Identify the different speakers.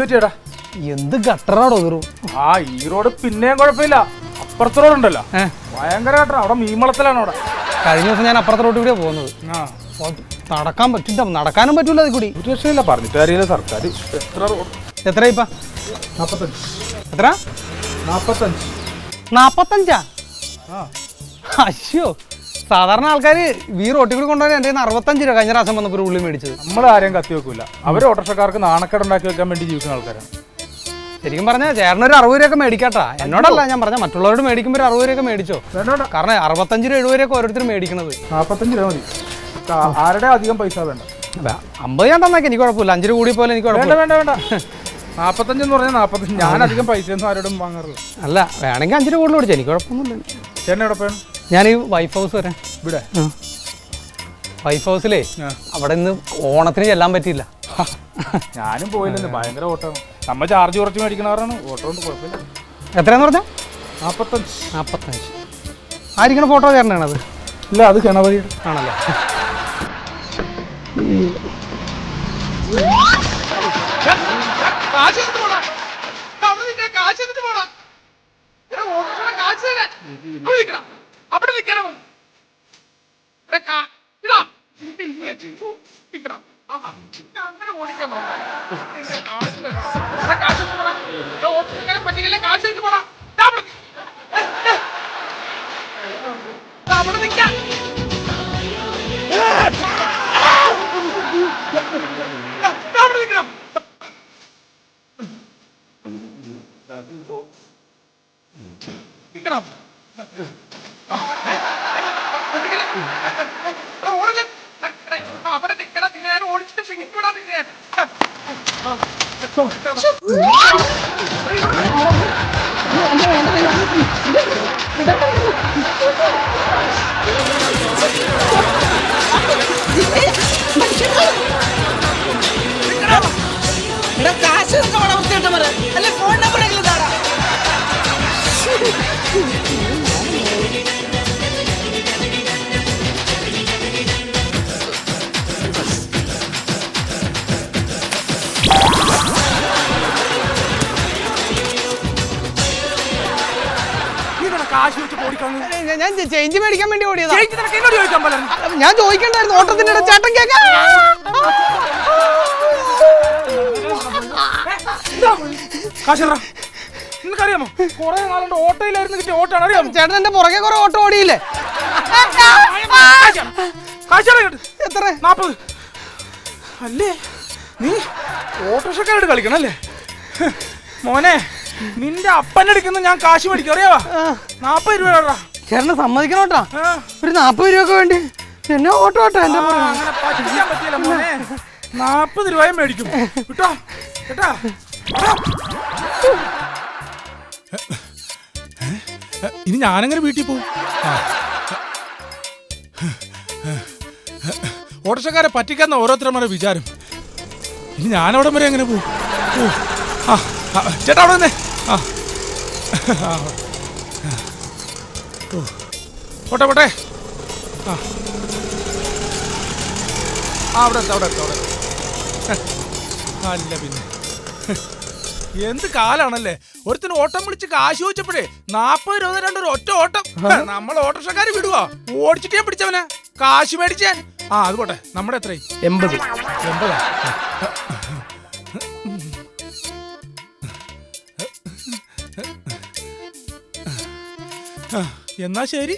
Speaker 1: പറ്റിയടാ
Speaker 2: എന്ത് ഗട്ടറാടോ കയറും
Speaker 1: ആ ഈ റോഡ് പിന്നെയും കുഴപ്പമില്ല. അപ്പുറത്തെ റോഡ് ഉണ്ടല്ലോ ഭയങ്കര കേട്ടോ അവിടെ മീമളത്തിലാണ് അവിടെ.
Speaker 2: കഴിഞ്ഞ ദിവസം ഞാൻ അപ്പുറത്തെ റോഡ് കൂടിയാണ് പോകുന്നത്. നടക്കാൻ പറ്റില്ല നടക്കാനും പറ്റൂല അതിൽ കൂടി
Speaker 1: ഒരു രക്ഷയില്ല പറഞ്ഞിട്ട് അറിയില്ല സർക്കാർ എത്ര റോഡ്
Speaker 2: എത്ര ഇപ്പ?
Speaker 1: നാപ്പത്തഞ്ച്.
Speaker 2: എത്ര
Speaker 1: നാപ്പത്തഞ്ച്.
Speaker 2: നാപ്പത്തഞ്ചാ? അയ്യോ. സാധാരണ ആൾക്കാർ ഈ റോട്ടിൽ കൂടി കൊണ്ടുപോയി എന്റെ അറുപത്തഞ്ച് രൂപ കഴിഞ്ഞ പ്രാവശ്യം വന്നപ്പോൾ ഒരു ഉള്ളി മേടിച്ചത്.
Speaker 1: നമ്മൾ ആരെയും കത്തി വെക്കൂല. അവർ ഓട്ടോറിക്ഷക്കാർക്ക് നാണക്കേട് ഉണ്ടാക്കി വെക്കാൻ വേണ്ടി ജീവിക്കുന്ന ആൾക്കാരാണ്.
Speaker 2: ശരിക്കും പറഞ്ഞാൽ ചേട്ടനൊരു അറുപത് രൂപയൊക്കെ മേടിക്കാട്ടാ. എന്നോടല്ല ഞാൻ പറഞ്ഞ മറ്റുള്ളവരോട് മേടിക്കുമ്പോൾ ഒരു അറുപത് രൂപയൊക്കെ മേടിച്ചോ? കാരണം അറുപത്തഞ്ച് രൂപ എഴുപത് രൂപയൊക്കെ ഓരോരുത്തർ മേടിക്കണത്
Speaker 1: നാൽപ്പത്തഞ്ച് രൂപ മതി. ആരുടെ അധികം പൈസ വേണ്ട.
Speaker 2: അമ്പത് ഞാൻ തന്നേക്കാം എനിക്ക് കുഴപ്പമില്ല. അഞ്ച് രൂപ കൂടി പോലെ എനിക്ക്
Speaker 1: വേണ്ട വേണ്ട വേണ്ട. നാൽപ്പത്തഞ്ച് എന്ന് പറഞ്ഞാൽ നാൽപ്പത്തഞ്ച് ഞാൻ അധികം പൈസ ഒന്നും ആരോടും വാങ്ങാറില്ല.
Speaker 2: അല്ല വേണമെങ്കിൽ അഞ്ച് രൂപ കൂടുതൽ എനിക്ക് കുഴപ്പമൊന്നുമില്ല.
Speaker 1: ചേട്ടൻ എവിടെ പോയാണ്?
Speaker 2: ഞാൻ ഈ വൈഫ് ഹൗസ് വരാം.
Speaker 1: ഇവിടെ?
Speaker 2: വൈഫ് ഹൗസിലേ അവിടെ നിന്ന് ഓണത്തിന് ചെല്ലാൻ പറ്റിയില്ല.
Speaker 1: ഞാനും പോയില്ലെന്ന് ഭയങ്കര ഓട്ടമാണ് നമ്മൾ ചാർജ് കുറച്ച് മേടിക്കണവരാണ് ഓട്ടോ കൊണ്ട് കുഴപ്പമില്ല.
Speaker 2: എത്രയാന്ന് പറഞ്ഞാൽ
Speaker 1: നാപ്പത്തഞ്ച്.
Speaker 2: നാൽപ്പത്തഞ്ച് ആയിരിക്കണം ഫോട്ടോ അത്?
Speaker 1: ഇല്ല അത് കിണവരിയുടെ
Speaker 2: ആണല്ലോ?
Speaker 3: കാശ് പോടാ. അവിടെ നിൽക്കണം. അങ്ങനെ ഓടിക്കാൻ നോക്കാം. നിന്റെ കാശ് പോടാ. അവിടെ നിൽക്കാം. നിൽക്കണം. ഓടിച്ചിട്ട് പിടിക്കൂടാ നിന്നെ.
Speaker 4: കാശ്
Speaker 1: വെച്ച്
Speaker 2: ഞാൻ- ഞാൻ ചേഞ്ച് മേടിക്കാൻ വേണ്ടി ഓടിയതാ.
Speaker 1: ചേച്ചി നിനക്ക് എന്നോട് ചോദിക്കാൻ പറ്റും
Speaker 2: ഞാൻ ചോദിക്കണ്ടായിരുന്നു. ഓട്ടത്തിന്റെ ഇടയിൽ ചേട്ടൻ കേക്കാ.
Speaker 1: കാശ് നിനക്കറിയാമോ? കുറെ നാളുണ്ട് ഓട്ടോയിലായിരുന്നു കിട്ടിയ ഓട്ടാണ് അറിയാമോ?
Speaker 2: ചേട്ടൻ എന്റെ പുറകെ കുറെ ഓട്ടം ഓടിയില്ലേ?
Speaker 1: കാശ് എത്ര? നാപ്പത്. അല്ലേ? നീ ഓട്ടോറിക്ഷക്കാരോട് കളിക്കണം അല്ലേ മോനെ. നിന്റെ അപ്പനെടുക്കുന്ന ഞാൻ കാശ് മേടിക്കും അറിയാവാ? നാപ്പത് രൂപ
Speaker 2: ചേട്ടനെ സമ്മതിക്കണോട്ടാ? ഒരു നാപ്പത് രൂപക്ക് വേണ്ടി. എന്നെ ഓട്ടോ ഓട്ടോ എന്റെ
Speaker 1: നാപ്പത് രൂപയും മേടിക്കും. കേട്ടോ കേട്ടാ ഇനി ഞാനങ്ങനെ വീട്ടിൽ പോകും ഓട്ടോഷക്കാരെ പറ്റിക്കാന്ന ഓരോരുത്തരന്മാരെ വിചാരം. ഇനി ഞാനവിടെ വരെ എങ്ങനെ പോകും ആ, ചേട്ടാ അവിടെ നിന്നേ ആ. പോട്ടെ പോട്ടെ. ആ. ആ അവിടെ എത്താം അവിടെ എത്താം അവിടെ അല്ല പിന്നെ. എന്ത് കാലാണല്ലേ? ഒരുത്തിന് ഓട്ടം വിളിച്ച് കാശ് ചോദിച്ചപ്പോഴേ നാപ്പത് രൂപ രണ്ടൊരു ഒറ്റ ഓട്ടം. നമ്മൾ ഓട്ടോറിക്ഷക്കാര് വിടുവാ. ഓടിച്ചിട്ട് ഞാൻ പിടിച്ചവനെ. കാശ് മേടിച്ചാൻ ആ അത് പോട്ടെ. നമ്മുടെ എത്രയും
Speaker 2: എൺപത്.
Speaker 1: എൺപതാ? എന്നാ ശരി.